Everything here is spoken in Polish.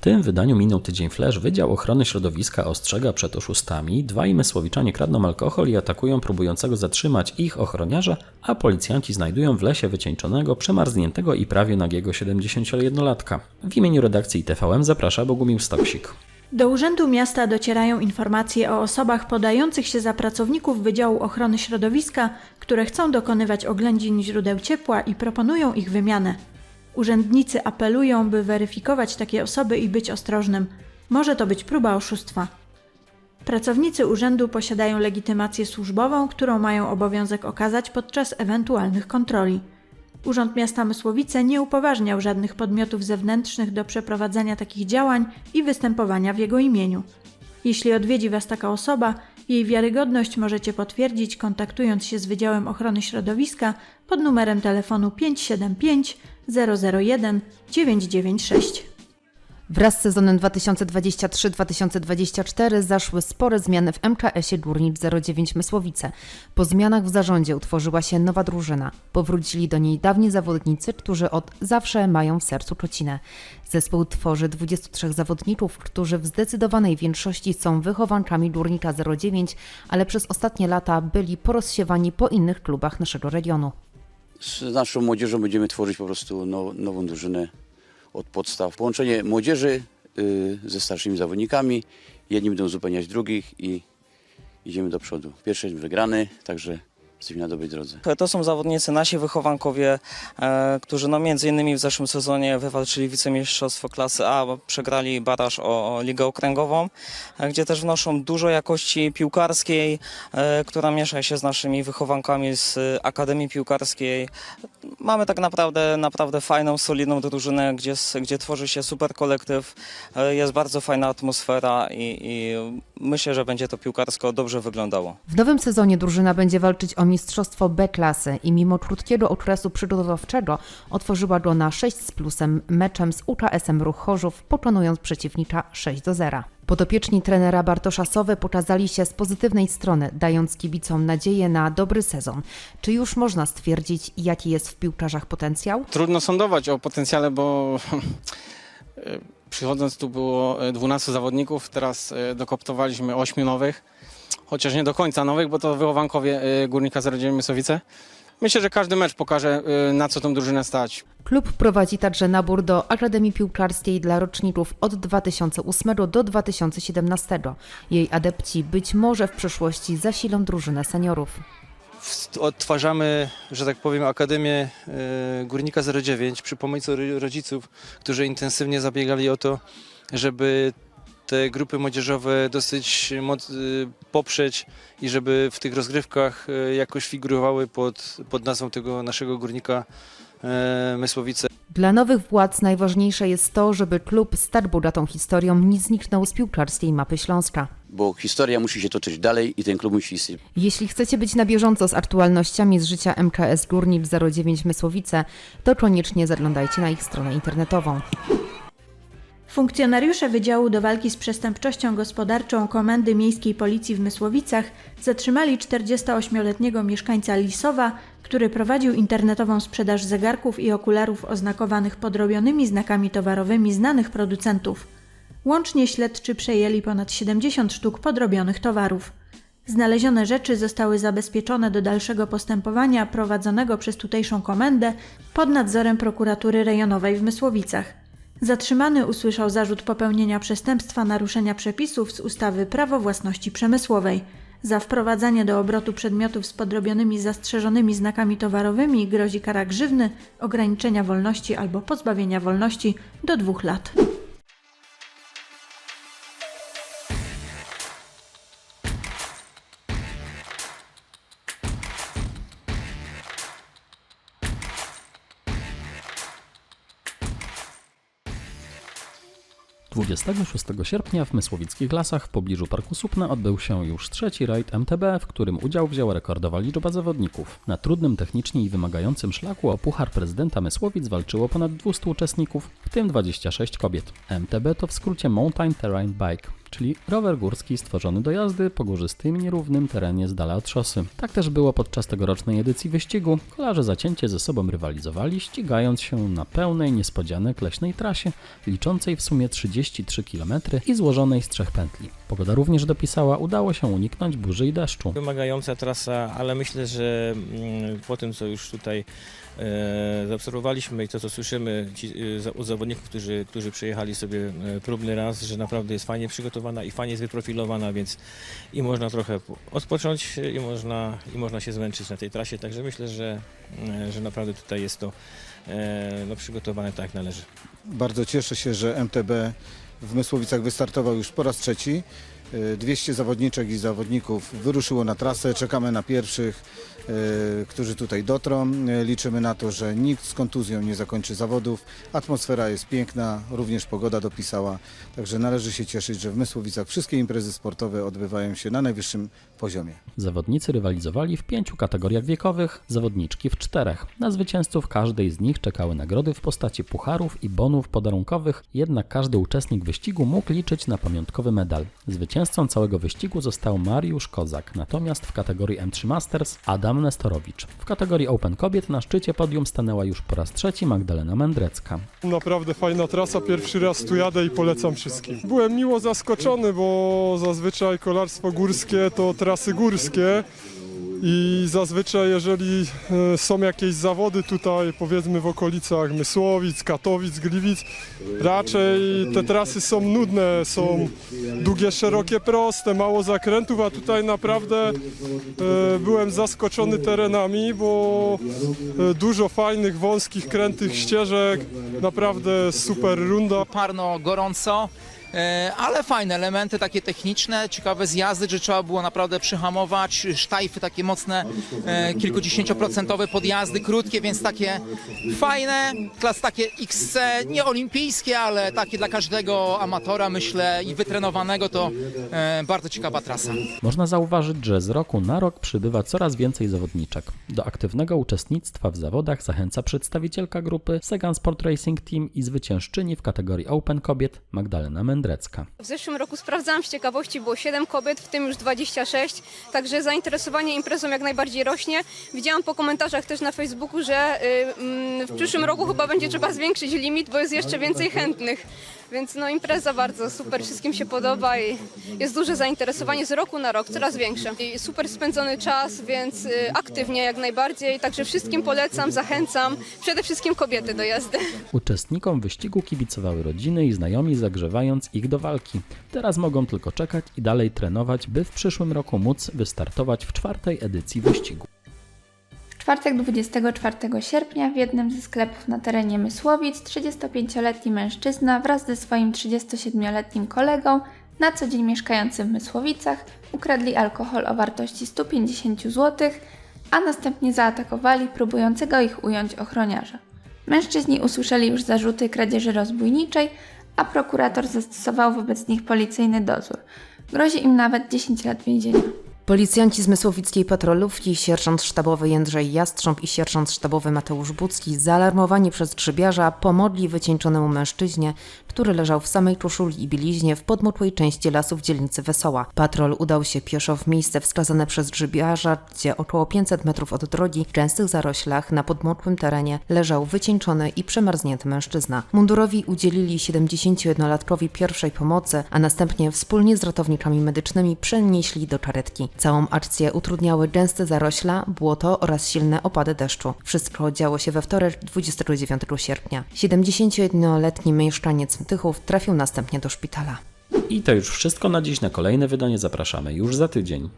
tym wydaniu minął tydzień Flash, Wydział Ochrony Środowiska ostrzega przed oszustami. Dwaj mysłowiczanie kradną alkohol i atakują próbującego zatrzymać ich ochroniarza, a policjanci znajdują w lesie wycieńczonego, przemarzniętego i prawie nagiego 71-latka. W imieniu redakcji TVM zaprasza Bogumił Stoksik. Do Urzędu Miasta docierają informacje o osobach podających się za pracowników Wydziału Ochrony Środowiska, które chcą dokonywać oględzin źródeł ciepła i proponują ich wymianę. Urzędnicy apelują, by weryfikować takie osoby i być ostrożnym. Może to być próba oszustwa. Pracownicy urzędu posiadają legitymację służbową, którą mają obowiązek okazać podczas ewentualnych kontroli. Urząd Miasta Mysłowice nie upoważniał żadnych podmiotów zewnętrznych do przeprowadzania takich działań i występowania w jego imieniu. Jeśli odwiedzi Was taka osoba, jej wiarygodność możecie potwierdzić kontaktując się z Wydziałem Ochrony Środowiska pod numerem telefonu 575 001 996. Wraz z sezonem 2023-2024 zaszły spore zmiany w MKS-ie Górnicz 09 Mysłowice. Po zmianach w zarządzie utworzyła się nowa drużyna. Powrócili do niej dawni zawodnicy, którzy od zawsze mają w sercu Czocinę. Zespół tworzy 23 zawodników, którzy w zdecydowanej większości są wychowankami Górnika 09, ale przez ostatnie lata byli porozsiewani po innych klubach naszego regionu. Z naszą młodzieżą będziemy tworzyć po prostu now, nową drużynę od podstaw. Połączenie młodzieży y, ze starszymi zawodnikami. Jedni będą uzupełniać drugich i idziemy do przodu. Pierwszy jest wygrany, także na dobrej drodze. To są zawodnicy, nasi wychowankowie, e, którzy no między innymi w zeszłym sezonie wywalczyli wicemistrzostwo klasy A, bo przegrali baraż o, o Ligę Okręgową, e, gdzie też wnoszą dużo jakości piłkarskiej, e, która miesza się z naszymi wychowankami z Akademii Piłkarskiej. Mamy tak naprawdę, naprawdę fajną, solidną drużynę, gdzie, gdzie tworzy się super kolektyw, e, jest bardzo fajna atmosfera i, i myślę, że będzie to piłkarsko dobrze wyglądało. W nowym sezonie drużyna będzie walczyć o mistrzostwo B klasy i mimo krótkiego okresu przygotowawczego otworzyła go na 6 z plusem meczem z UKS-em Ruch Chorzów, pokonując przeciwnika 6 do 0. Podopieczni trenera Bartosza Sowy pokazali się z pozytywnej strony, dając kibicom nadzieję na dobry sezon. Czy już można stwierdzić, jaki jest w piłkarzach potencjał? Trudno sądować o potencjale, bo e, przychodząc tu było e, 12 zawodników, teraz e, dokoptowaliśmy 8 nowych, chociaż nie do końca nowych, bo to wychowankowie e, Górnika 09 Mysowice. Myślę, że każdy mecz pokaże, e, na co tą drużynę stać. Klub prowadzi także nabór do Akademii Piłkarskiej dla roczników od 2008 do 2017. Jej adepci być może w przyszłości zasilą drużynę seniorów. odtwarzamy, że tak powiem, Akademię e, Górnika 09 przy pomocy ro- rodziców, którzy intensywnie zabiegali o to, żeby te grupy młodzieżowe dosyć moc, e, poprzeć i żeby w tych rozgrywkach e, jakoś figurowały pod, pod nazwą tego naszego górnika e, Mysłowice. Dla nowych władz najważniejsze jest to, żeby klub z tak bogatą historią nie zniknął z piłkarskiej mapy Śląska. Bo historia musi się toczyć dalej i ten klub musi istnieć. Jeśli chcecie być na bieżąco z aktualnościami z życia MKS Górnicz 09 Mysłowice, to koniecznie zaglądajcie na ich stronę internetową. Funkcjonariusze Wydziału do Walki z Przestępczością Gospodarczą Komendy Miejskiej Policji w Mysłowicach zatrzymali 48-letniego mieszkańca Lisowa, który prowadził internetową sprzedaż zegarków i okularów oznakowanych podrobionymi znakami towarowymi znanych producentów. Łącznie śledczy przejęli ponad 70 sztuk podrobionych towarów. Znalezione rzeczy zostały zabezpieczone do dalszego postępowania prowadzonego przez tutejszą komendę pod nadzorem prokuratury rejonowej w Mysłowicach. Zatrzymany usłyszał zarzut popełnienia przestępstwa naruszenia przepisów z ustawy Prawo własności przemysłowej. Za wprowadzanie do obrotu przedmiotów z podrobionymi zastrzeżonymi znakami towarowymi grozi kara grzywny, ograniczenia wolności albo pozbawienia wolności do dwóch lat. – 26 sierpnia w Mysłowickich Lasach w pobliżu Parku Supna odbył się już trzeci rajd MTB, w którym udział wzięła rekordowa liczba zawodników. Na trudnym technicznie i wymagającym szlaku o Puchar Prezydenta Mysłowic walczyło ponad 200 uczestników, w tym 26 kobiet. MTB to w skrócie Mountain Terrain Bike, czyli rower górski stworzony do jazdy po górzystym nierównym terenie z dala od szosy. Tak też było podczas tegorocznej edycji wyścigu. Kolarze zacięcie ze sobą rywalizowali, ścigając się na pełnej niespodzianek leśnej trasie, liczącej w sumie 33 km i złożonej z trzech pętli. Pogoda również dopisała, udało się uniknąć burzy i deszczu. Wymagająca trasa, ale myślę, że mm, po tym, co już tutaj e, zaobserwowaliśmy i to, co słyszymy ci, e, za- od zawodników, którzy, którzy przyjechali sobie e, próbny raz, że naprawdę jest fajnie przygotowana i fajnie jest wyprofilowana, więc i można trochę po- odpocząć i można, i można się zmęczyć na tej trasie, także myślę, że, e, że naprawdę tutaj jest to e, no, przygotowane tak jak należy. Bardzo cieszę się, że MTB w Mysłowicach wystartował już po raz trzeci. Y, 200 zawodniczek i zawodników wyruszyło na trasę. Czekamy na pierwszych, y, którzy tutaj dotrą. Y, Liczymy na to, że nikt z kontuzją nie zakończy zawodów. Atmosfera jest piękna, również pogoda dopisała. Także należy się cieszyć, że w Mysłowicach wszystkie imprezy sportowe odbywają się na najwyższym poziomie. Zawodnicy rywalizowali w pięciu kategoriach wiekowych, zawodniczki w czterech. Na zwycięzców każdej z nich czekały nagrody w postaci pucharów i bonów podarunkowych, jednak każdy uczestnik wyścigu mógł liczyć na pamiątkowy medal. Zwycięzcą całego wyścigu został Mariusz Kozak, natomiast w kategorii M3 Masters Adam Nestorowicz. W kategorii Open Kobiet na szczycie podium stanęła już po raz trzeci Magdalena Mędrecka. Naprawdę fajna trasa, pierwszy raz tu jadę i polecam wszystkim. Byłem miło zaskoczony, bo zazwyczaj kolarstwo górskie to trasy górskie i zazwyczaj jeżeli e, są jakieś zawody tutaj powiedzmy w okolicach Mysłowic, Katowic, Gliwic, raczej te trasy są nudne, są długie, szerokie, proste, mało zakrętów, a tutaj naprawdę e, byłem zaskoczony terenami, bo e, dużo fajnych, wąskich, krętych ścieżek, naprawdę super runda. parno, gorąco, ale fajne elementy takie techniczne, ciekawe zjazdy, że trzeba było naprawdę przyhamować, sztajfy takie mocne, e, kilkudziesięcioprocentowe podjazdy, krótkie, więc takie fajne, klas takie XC, nie olimpijskie, ale takie dla każdego amatora, myślę, i wytrenowanego, to e, bardzo ciekawa trasa. Można zauważyć, że z roku na rok przybywa coraz więcej zawodniczek. Do aktywnego uczestnictwa w zawodach zachęca przedstawicielka grupy Segan Sport Racing Team i zwyciężczyni w kategorii Open Kobiet Magdalena Mędrecka. W zeszłym roku sprawdzałam z ciekawości, było 7 kobiet, w tym już 26, także zainteresowanie imprezą jak najbardziej rośnie. Widziałam po komentarzach też na Facebooku, że y, mm, w przyszłym roku chyba będzie trzeba zwiększyć limit, bo jest jeszcze więcej chętnych. Więc no impreza bardzo super, wszystkim się podoba i jest duże zainteresowanie z roku na rok, coraz większe. I super spędzony czas, więc y, aktywnie jak najbardziej, także wszystkim polecam, zachęcam, przede wszystkim kobiety do jazdy. Uczestnikom wyścigu kibicowały rodziny i znajomi, zagrzewając ich do walki. Teraz mogą tylko czekać i dalej trenować, by w przyszłym roku móc wystartować w czwartej edycji wyścigu. W czwartek 24 sierpnia w jednym ze sklepów na terenie Mysłowic 35-letni mężczyzna wraz ze swoim 37-letnim kolegą, na co dzień mieszkającym w Mysłowicach, ukradli alkohol o wartości 150 zł, a następnie zaatakowali próbującego ich ująć ochroniarza. Mężczyźni usłyszeli już zarzuty kradzieży rozbójniczej, a prokurator zastosował wobec nich policyjny dozór. Grozi im nawet 10 lat więzienia. Policjanci z Mysłowickiej Patrolówki, sierżant sztabowy Jędrzej Jastrząb i sierżant sztabowy Mateusz Bucki, zaalarmowani przez grzybiarza, pomogli wycieńczonemu mężczyźnie, który leżał w samej koszuli i bieliźnie w podmokłej części lasu w dzielnicy Wesoła. Patrol udał się pieszo w miejsce wskazane przez grzybiarza, gdzie około 500 metrów od drogi, w częstych zaroślach, na podmokłym terenie, leżał wycieńczony i przemarznięty mężczyzna. Mundurowi udzielili 71-latkowi pierwszej pomocy, a następnie wspólnie z ratownikami medycznymi przenieśli do karetki. Całą akcję utrudniały gęste zarośla, błoto oraz silne opady deszczu. Wszystko działo się we wtorek 29 sierpnia. 71-letni mieszkaniec Tychów trafił następnie do szpitala. I to już wszystko na dziś. Na kolejne wydanie zapraszamy już za tydzień.